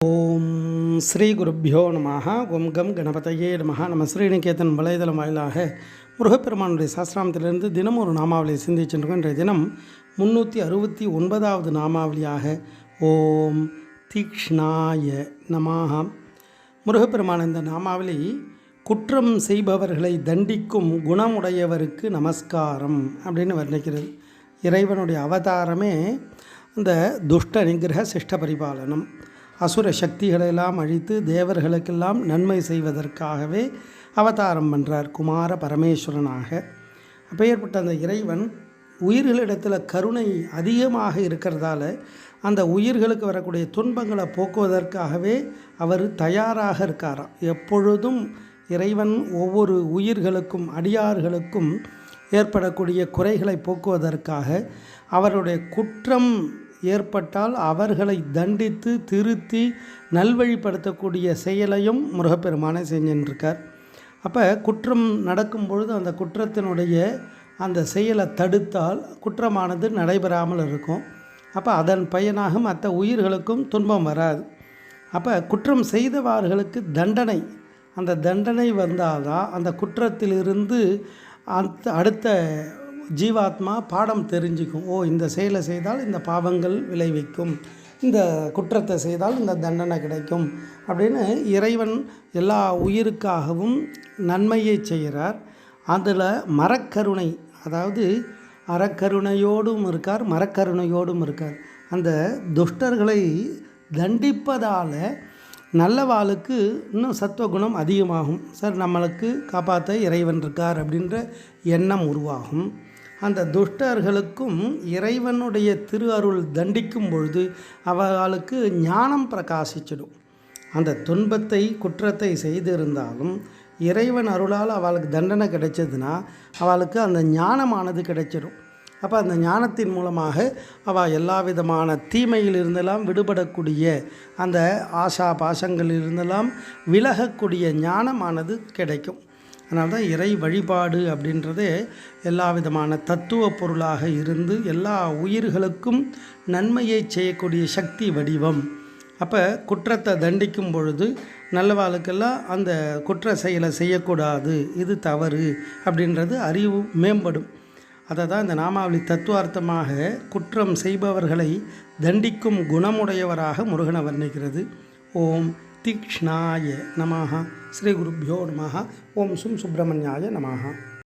ஓம் ஸ்ரீ குருப்பியோ நமஹா. ஓம் கம் கணபதையே நமः நம்ம ஸ்ரீநிகேதன் வலைதளம் வாயிலாக முருகப்பெருமானுடைய சாஸ்திராமத்திலிருந்து தினம் ஒரு நாமாவளியை சிந்திச்சென்றோம் இன்றைய தினம் முன்னூற்றி அறுபத்தி ஒன்பதாவது நாமாவளியாக ஓம் தீக்ஷ்ணாய நமாக முருகப்பெருமான் இந்த நாமாவளி குற்றம் செய்பவர்களை தண்டிக்கும் குணமுடையவருக்கு நமஸ்காரம் அப்படின்னு வர்ணிக்கிறது. இறைவனுடைய அவதாரமே இந்த துஷ்ட நிகிரக சிஷ்ட பரிபாலனம். அசுர சக்திகளெல்லாம் அழித்து தேவர்களுக்கெல்லாம் நன்மை செய்வதற்காகவே அவதாரம் பண்ணுறார் குமார பரமேஸ்வரனாக. அப்பேற்பட்ட அந்த இறைவன் உயிர்களிடத்தில் கருணை அதிகமாக இருக்கிறதால அந்த உயிர்களுக்கு வரக்கூடிய துன்பங்களை போக்குவதற்காகவே அவர் தயாராக இருக்காராம். எப்பொழுதும் இறைவன் ஒவ்வொரு உயிர்களுக்கும் அடியார்களுக்கும் ஏற்படக்கூடிய குறைகளை போக்குவதற்காக அவருடைய குற்றம் ஏற்பட்டால் அவர்களை தண்டித்து திருத்தி நல்வழிப்படுத்தக்கூடிய செயலையும் முருகப்பெருமானை செஞ்சுருக்கார் அப்போ குற்றம் நடக்கும் பொழுது அந்த குற்றத்தினுடைய அந்த செயலை தடுத்தால் குற்றமானது நடைபெறாமல் இருக்கும். அப்போ அதன் பயனாக மற்ற உயிர்களுக்கும் துன்பம் வராது. அப்போ குற்றம் செய்தவார்களுக்கு தண்டனை அந்த தண்டனை வந்தால்தான் அந்த குற்றத்திலிருந்து அந்த அடுத்த ஜீவாத்மா பாடம் தெரிஞ்சுக்கும். ஓ இந்த செயலை செய்தால் இந்த பாவங்கள் விளைவிக்கும். இந்த குற்றத்தை செய்தால் இந்த தண்டனை கிடைக்கும் அப்படின்னு இறைவன் எல்லா உயிருக்காகவும் நன்மையை செய்கிறார். அதில் மரக்கருணை அதாவது அறக்கருணையோடும் இருக்கார் மரக்கருணையோடும் இருக்கார். அந்த துஷ்டர்களை தண்டிப்பதால் நல்லவாளுக்கு இன்னும் சத்துவகுணம் அதிகமாகும். சார் நம்மளுக்கு காப்பாற்ற இறைவன் இருக்கார் அப்படின்ற எண்ணம் உருவாகும். அந்த துஷ்டர்களுக்கும் இறைவனுடைய திரு அருள் தண்டிக்கும் பொழுது அவர்களுக்கு ஞானம் பிரகாசிச்சிடும். அந்த துன்பத்தை குற்றத்தை செய்திருந்தாலும் இறைவன் அருளால் அவளுக்கு தண்டனை கிடைச்சதுன்னா அவளுக்கு அந்த ஞானமானது கிடைச்சிடும். அப்போ அந்த ஞானத்தின் மூலமாக அவள் எல்லா விதமான தீமையிலிருந்தெல்லாம் விடுபடக்கூடிய அந்த ஆசா பாசங்களில் இருந்தெல்லாம் விலகக்கூடிய ஞானமானது கிடைக்கும். அதனால தான் இறை வழிபாடு அப்படின்றதே எல்லா விதமான தத்துவ பொருளாக இருந்து எல்லா உயிர்களுக்கும் நன்மையை செய்யக்கூடிய சக்தி வடிவம். அப்போ குற்றத்தை தண்டிக்கும் பொழுது நல்லவாளுக்கெல்லாம் அந்த குற்ற செயலை செய்யக்கூடாது இது தவறு அப்படின்றது அறிவு மேம்படும். அதை தான் இந்த நாமாவளி தத்துவார்த்தமாக குற்றம் செய்பவர்களை தண்டிக்கும் குணமுடையவராக முருகனை வர்ணிக்கிறது. ஓம் தீக்ஷ்ணாய நமாக ஸ்ரீ குருப்பியோ நமாக ஓம் சும் சுப்பிரமணியாய நமாக